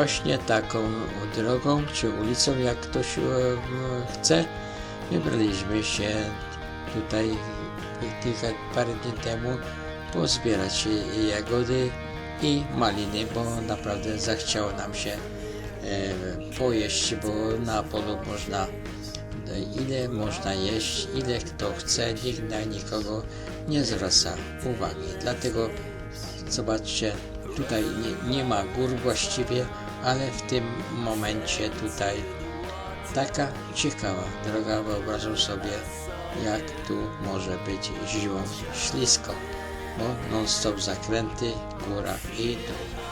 właśnie taką drogą czy ulicą, jak ktoś e, chce, wybraliśmy się tutaj kilka parę dni temu pozbierać jagody i maliny, bo naprawdę zachciało nam się e, pojeść, bo na polu można ile można jeść, ile kto chce, nikt na nikogo nie zwraca uwagi. Dlatego zobaczcie, tutaj nie, nie ma gór właściwie, ale w tym momencie tutaj taka ciekawa droga, wyobrażam sobie, jak tu może być zimą ślisko, bo non stop zakręty, góra i dół.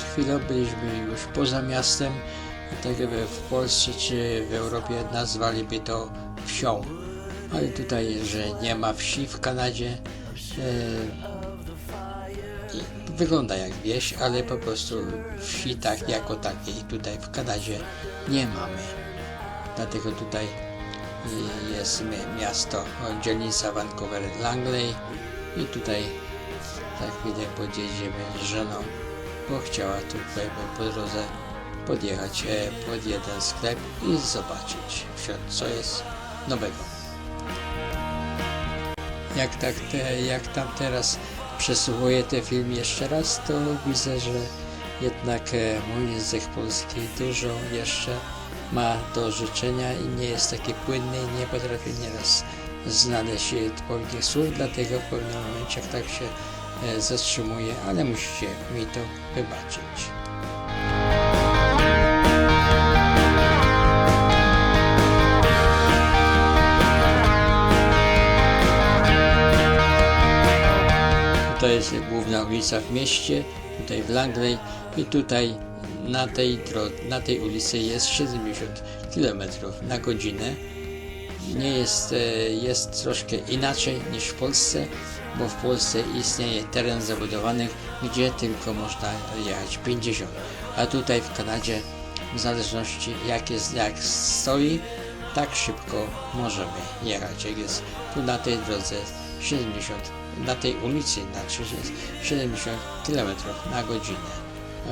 Przed chwilą byliśmy już poza miastem, i tak jakby w Polsce czy w Europie nazwaliby to wsią. Ale tutaj, że nie ma wsi w Kanadzie, e, i wygląda jak wieś, ale po prostu wsi tak jako takiej tutaj w Kanadzie nie mamy. Dlatego tutaj y, jest mi- miasto, dzielnica Vancouver Langley i tutaj za chwilę podjedziemy z żoną, bo chciała tutaj po drodze podjechać e, pod jeden sklep i zobaczyć, wśród co jest nowego. Jak, tak te, jak tam teraz przesłuchuję ten film jeszcze raz, to widzę, że jednak e, mój język polski dużo jeszcze ma do życzenia i nie jest taki płynny i nie potrafię nieraz znaleźć odpowiednich słów, dlatego w pewnym momencie jak tak się zatrzymuję, ale musicie mi to wybaczyć. To jest główna ulica w mieście, tutaj w Langley i tutaj na tej, na tej ulicy jest 70 km na godzinę. Nie jest, e, jest troszkę inaczej niż w Polsce, bo w Polsce istnieje teren zabudowany, gdzie tylko można jechać 50, a tutaj w Kanadzie w zależności jak jest, jak stoi, tak szybko możemy jechać. Jak jest tu na tej drodze 70, na tej ulicy znaczy jest 70 km na godzinę.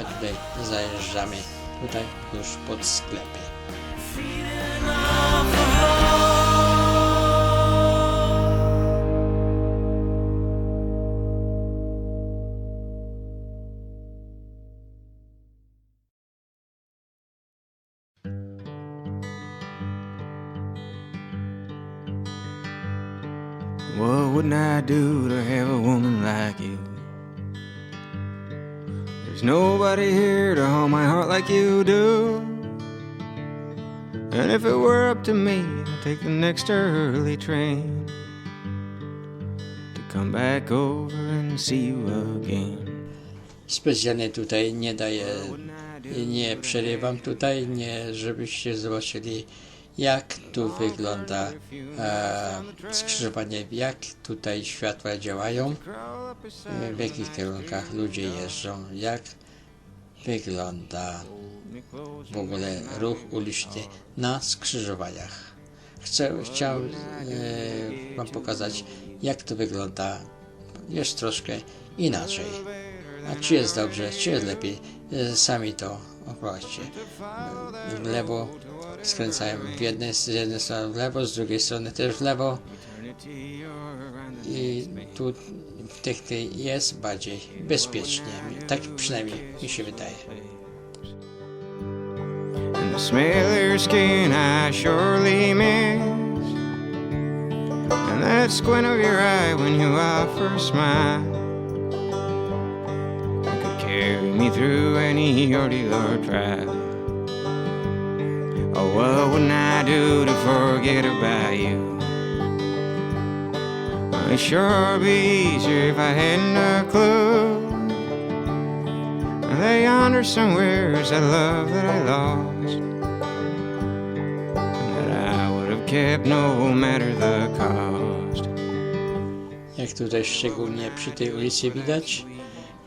A tutaj zajeżdżamy tutaj już pod sklepy. What wouldn't I do to have a woman like you? There's nobody here to hold my heart like you do. And if it were up to me, I'd take the next early train to come back over and see you again. Specjalnie tutaj nie daję, nie przerywam tutaj, nie, żebyście zobaczyli jak tu wygląda e, skrzyżowanie, jak tutaj światła działają, e, w jakich kierunkach ludzie jeżdżą, jak wygląda w ogóle ruch uliczny na skrzyżowaniach. Chcę, chciał e, Wam pokazać, jak to wygląda już troszkę inaczej. A czy jest dobrze, czy jest lepiej, e, sami to opłaćcie. W lewo skręcają w jednej, z jednej strony w lewo, z drugiej strony też w lewo. I tu w tych jest bardziej bezpiecznie. Tak przynajmniej mi się wydaje. The smell your skin I surely miss. And that squint of your eye when you offer a smile. Could carry me through any ordeal or trial. Oh, what wouldn't I do to forget about you? Well, it sure be easier if I hadn't a clue. There yonder somewhere is that love that I lost that I would have kept no matter the cost. jak tutaj szczególnie przy tej ulicy widać,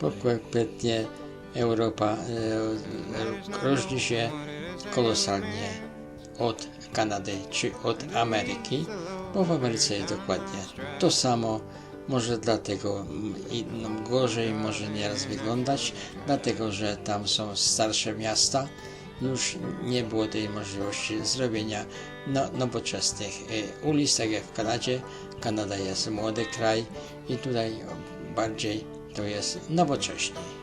bo kompletnie Europa e, różni się kolosalnie od Kanady czy od Ameryki, bo w Ameryce jest dokładnie to samo. Może dlatego no, gorzej może nieraz wyglądać, dlatego że tam są starsze miasta. Już nie było tej możliwości zrobienia no, nowoczesnych e, ulic, tak jak w Kanadzie. Kanada jest młody kraj i tutaj bardziej to jest nowocześniej.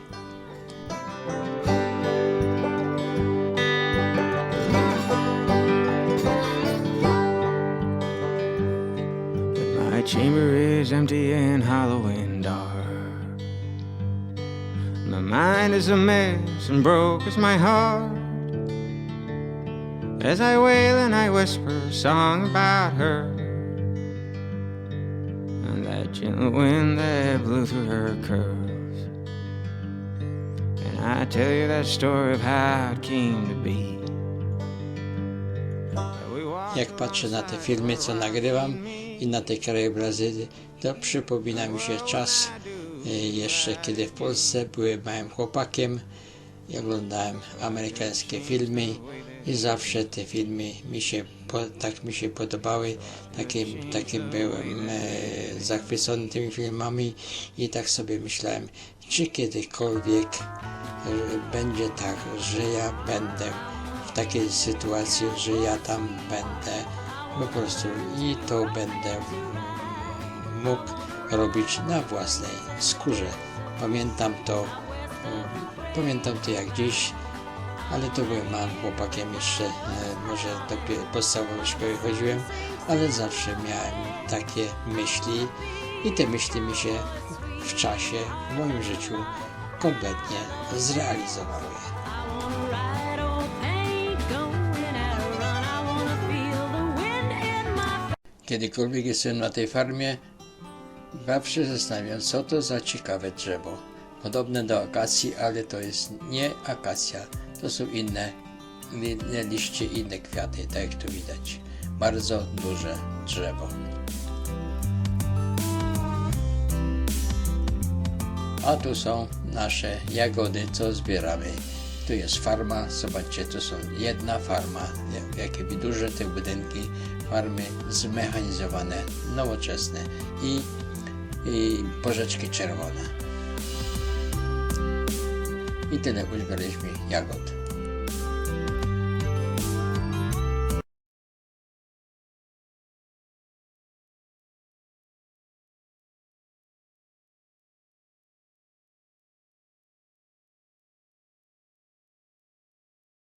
Chamber is empty and hollow and dark. My mind is a mess and broke is my heart. As I wail and I whisper a song about her. And that gentle wind that blew through her curls. And I tell you that story of how it came to be. Jak patrzę na te filmy, co nagrywam i na te krajobrazy, to przypomina mi się czas e, jeszcze, kiedy w Polsce byłem małym chłopakiem. I oglądałem amerykańskie filmy i zawsze te filmy mi się, tak mi się podobały, takim, takim byłem e, zachwycony tymi filmami i tak sobie myślałem, czy kiedykolwiek e, będzie tak, że ja będę w takiej sytuacji, że ja tam będę po prostu i to będę mógł robić na własnej skórze. Pamiętam to, mm, pamiętam to jak dziś, ale to byłem małym chłopakiem jeszcze, e, może dopiero podstawowej szkoły chodziłem, ale zawsze miałem takie myśli i te myśli mi się w czasie, w moim życiu kompletnie zrealizowały. Kiedykolwiek jestem na tej farmie, zawsze zastanawiam, co to za ciekawe drzewo. Podobne do akacji, ale to jest nie akacja, to są inne, inne liście, inne kwiaty, tak jak tu widać. Bardzo duże drzewo. A tu są nasze jagody, co zbieramy. Tu jest farma, zobaczcie, tu są jedna farma, jak- jakie duże te budynki, farmy zmechanizowane, nowoczesne i, i porzeczki czerwone. I tyle uzbieraliśmy jagod.